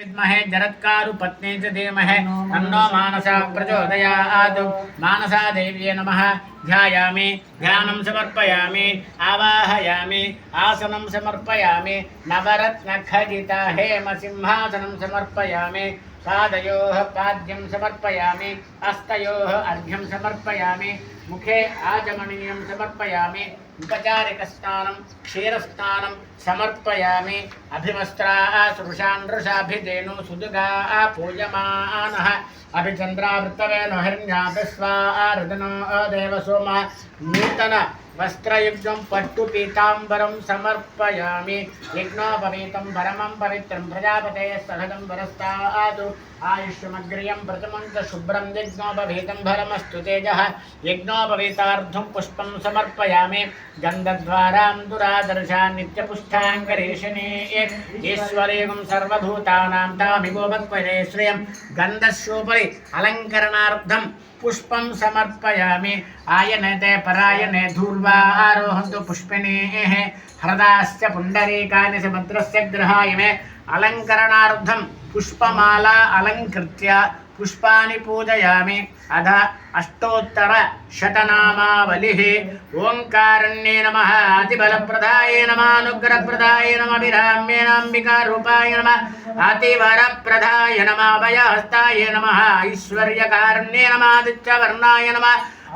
विद्महे जरत्कारु पत्नी च धीमहि। तन्नो मानसा प्रचोदयात्। मानसा देव्ये नमः। ध्यायामि। ध्यानं समर्पयामि। आवाहयामि। आसनं समर्पयामि। नवरत्नखचिता हेमसिंहासनं समर्पयामि। पादयोः पाद्यं समर्पयामि। हस्तयोः अर्घ्यं समर्पयामि। ముఖే ఆచమనీయం సమర్పయామి ఉపచారికస్నానం క్షీరస్నానం సమర్పయామి అభివస్త్రా సృషాన్షాభిధేను సుదుగా పూజమాన అభిచంద్రావృత్తవే నహిర్ణ్యాభిస్వారదనో దేవసోమ నూతన వస్త్రయుగ్మం పట్టు పీతాంబరం సమర్పయామి యజ్ఞోపవీతం పరమం పవిత్రం ప్రజాపతే సహజం వరస్తాదు ఆయుష్మగ్రియం ప్రథమం శుభ్రం యజ్ఞోపవీతం భరమస్తు తేజ యజ్ఞో तेजः यज्ञोपवीतार्थं पुष्पं समर्पयामि। गन्धद्वारां दुरादर्शा नित्यपुष्टाङ्करेशिनी ईश्वरेगं सर्वभूतानां श्रियं गन्धस्योपरि अलङ्करणार्थं पुष्पं समर्पयामि। आयनते परायणे धूर्वा आरोहन्तु पुष्पिणीः हृदाश्च पुण्डरीकानि समुद्रस्य गृहाय मे। अलङ्करणार्थं पुष्पमाला अलङ्कृत्य पुष्पाणि पूजयामि अध अष्टोत्तरशतनामावलिः ओङ्कारण्ये नमः अतिबलप्रदाय नमः अनुग्रहप्रदाय नमः विराम्येनाम्बिकारूपाय नमः अतिवरप्रदाय नमः अभयहस्ताय नमः ऐश्वर्यकारण्ये नमः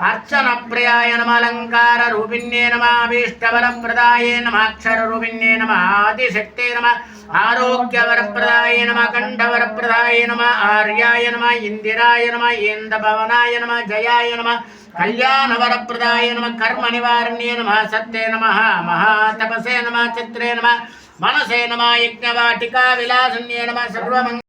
అర్చన ప్రియాయ నమాలంకార రూపిణ్యే నమాభీష్టబల ప్రదాయే నమాక్షర రూపిణ్యే నమాదిశక్తే నమ. ఆరోగ్యవరప్రదాయ నమ కంఠవరప్రదాయ నమ ఆర్యాయ నమ ఇందిరాయ నమ ఏందభవనాయ నమ జయాయ నమ కళ్యాణవరప్రదాయ నమ కర్మ నివారణ్యే నమ సత్యే నమ మహాతపసే నమ చిత్రే నమ మనసే నమ యజ్ఞవాటికా విలాసన్యే నమ సర్వమంగ